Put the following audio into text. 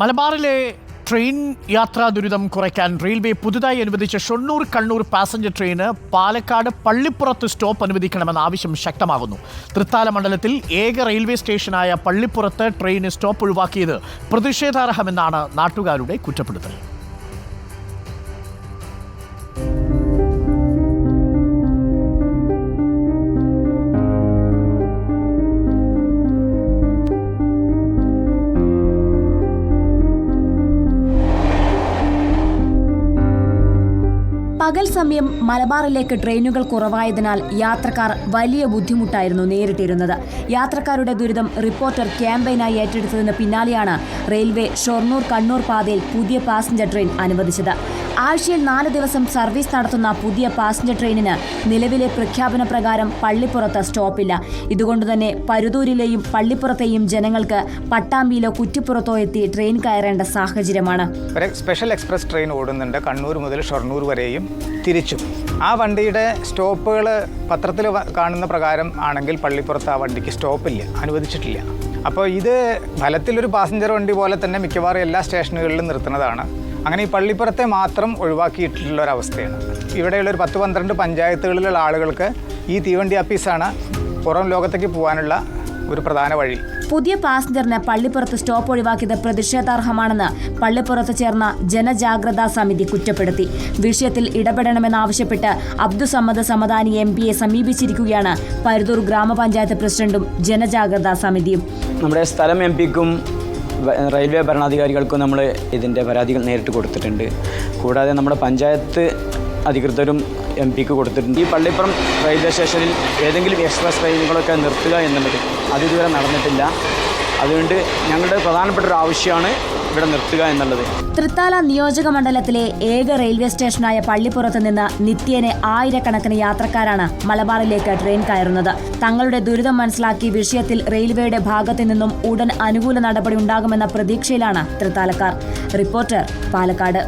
മലബാറിലെ ട്രെയിൻ യാത്രാ ദുരിതം കുറയ്ക്കാൻ റെയിൽവേ പുതുതായി അനുവദിച്ച ഷൊണ്ണൂർ കണ്ണൂർ പാസഞ്ചർ ട്രെയിന് പാലക്കാട് പള്ളിപ്പുറത്ത് സ്റ്റോപ്പ് അനുവദിക്കണമെന്ന ആവശ്യം ശക്തമാകുന്നു. തൃത്താല മണ്ഡലത്തിൽ ഏക റെയിൽവേ സ്റ്റേഷനായ പള്ളിപ്പുറത്ത് ട്രെയിന് സ്റ്റോപ്പ് ഒഴിവാക്കിയത് പ്രതിഷേധാർഹമെന്നാണ് നാട്ടുകാരുടെ കുറ്റപ്പെടുത്തൽ. പകൽ സമയം മലബാറിലേക്ക് ട്രെയിനുകൾ കുറവായതിനാൽ യാത്രക്കാർ വലിയ ബുദ്ധിമുട്ടായിരുന്നു നേരിട്ടിരുന്നത്. യാത്രക്കാരുടെ ദുരിതം റിപ്പോർട്ടർ ക്യാമ്പയിനായി ഏറ്റെടുത്തതിന് പിന്നാലെയാണ് റെയിൽവേ ഷൊർണൂർ കണ്ണൂർ പാതയിൽ പുതിയ പാസഞ്ചർ ട്രെയിൻ അനുവദിച്ചത്. ആഴ്ചയിൽ നാല് ദിവസം സർവീസ് നടത്തുന്ന പുതിയ പാസഞ്ചർ ട്രെയിനിന് നിലവിലെ പ്രഖ്യാപന പ്രകാരം പള്ളിപ്പുറത്ത് സ്റ്റോപ്പില്ല. ഇതുകൊണ്ട് തന്നെ പരുതൂരിലെയും പള്ളിപ്പുറത്തെയും ജനങ്ങൾക്ക് പട്ടാമ്പിയിലോ കുറ്റിപ്പുറത്തോ എത്തി ട്രെയിൻ കയറേണ്ട സാഹചര്യമാണ്. സ്പെഷ്യൽ എക്സ്പ്രസ് ട്രെയിൻ ഓടുന്നുണ്ട്. കണ്ണൂർ മുതൽ ഷൊർണൂർ വരെയും തിരിച്ചും. ആ വണ്ടിയുടെ സ്റ്റോപ്പുകൾ പത്രത്തിൽ കാണുന്ന പ്രകാരം ആണെങ്കിൽ പള്ളിപ്പുറത്ത് ആ വണ്ടിക്ക് സ്റ്റോപ്പില്ല. അനുവദിച്ചിട്ടില്ല. അപ്പോൾ ഇത് ഫലത്തിലൊരു പാസഞ്ചർ വണ്ടി പോലെ തന്നെ മിക്കവാറും എല്ലാ സ്റ്റേഷനുകളിലും നിർത്തുന്നതാണ്. അങ്ങനെ ഈ പള്ളിപ്പുറത്തെ മാത്രം ഒഴിവാക്കിയിട്ടുള്ള ഒരവസ്ഥയാണ് ഇവിടെയുള്ള ഒരു പത്ത് പന്ത്രണ്ട് പഞ്ചായത്തുകളിലുള്ള ആളുകൾക്ക് ഈ തീവണ്ടി ആപ്പീസാണ് പുറം ലോകത്തേക്ക് പോകാനുള്ള ഒരു പ്രധാന വഴി. പുതിയ പാസഞ്ചറിന് പള്ളിപ്പുറത്ത് സ്റ്റോപ്പ് ഒഴിവാക്കിയത് പ്രതിഷേധാർഹമാണെന്ന് പള്ളിപ്പുറത്ത് ചേർന്ന ജനജാഗ്രതാ സമിതി കുറ്റപ്പെടുത്തി. വിഷയത്തിൽ ഇടപെടണമെന്നാവശ്യപ്പെട്ട് അബ്ദുസമ്മദ് സമദാനി എം പിയെ സമീപിച്ചിരിക്കുകയാണ് പരുതൂർ ഗ്രാമപഞ്ചായത്ത് പ്രസിഡന്റും ജനജാഗ്രതാ സമിതിയും. നമ്മുടെ സ്ഥലം എം പിക്കും റെയിൽവേ ഭരണാധികാരികൾക്കും നമ്മൾ ഇതിന്റെ പരാതികൾ നേരിട്ട് കൊടുത്തിട്ടുണ്ട്. കൂടാതെ നമ്മുടെ പഞ്ചായത്ത് അധികൃതരും എം പിക്ക് കൊടുത്തിട്ടുണ്ട്. ഈ പള്ളിപ്പുറം റെയിൽവേ സ്റ്റേഷനിൽ ഏതെങ്കിലും എക്സ്പ്രസ് ട്രെയിനുകളൊക്കെ നിർത്തുക എന്നുള്ളത് അത് ഇതുവരെ നടന്നിട്ടില്ല. അതുകൊണ്ട് ഞങ്ങളുടെ പ്രധാനപ്പെട്ട ഒരു ആവശ്യമാണ് ഇവിടെ നിർത്തുക എന്നുള്ളത്. തൃത്താല നിയോജക മണ്ഡലത്തിലെ ഏക റെയിൽവേ സ്റ്റേഷനായ പള്ളിപ്പുറത്ത് നിന്ന് നിത്യേന ആയിരക്കണക്കിന് യാത്രക്കാരാണ് മലബാറിലേക്ക് ട്രെയിൻ കയറുന്നത്. തങ്ങളുടെ ദുരിതം മനസ്സിലാക്കി വിഷയത്തിൽ റെയിൽവേയുടെ ഭാഗത്തു നിന്നും ഉടൻ അനുകൂല നടപടി ഉണ്ടാകുമെന്ന പ്രതീക്ഷയിലാണ് തൃത്താലക്കാർ. റിപ്പോർട്ടർ പാലക്കാട്.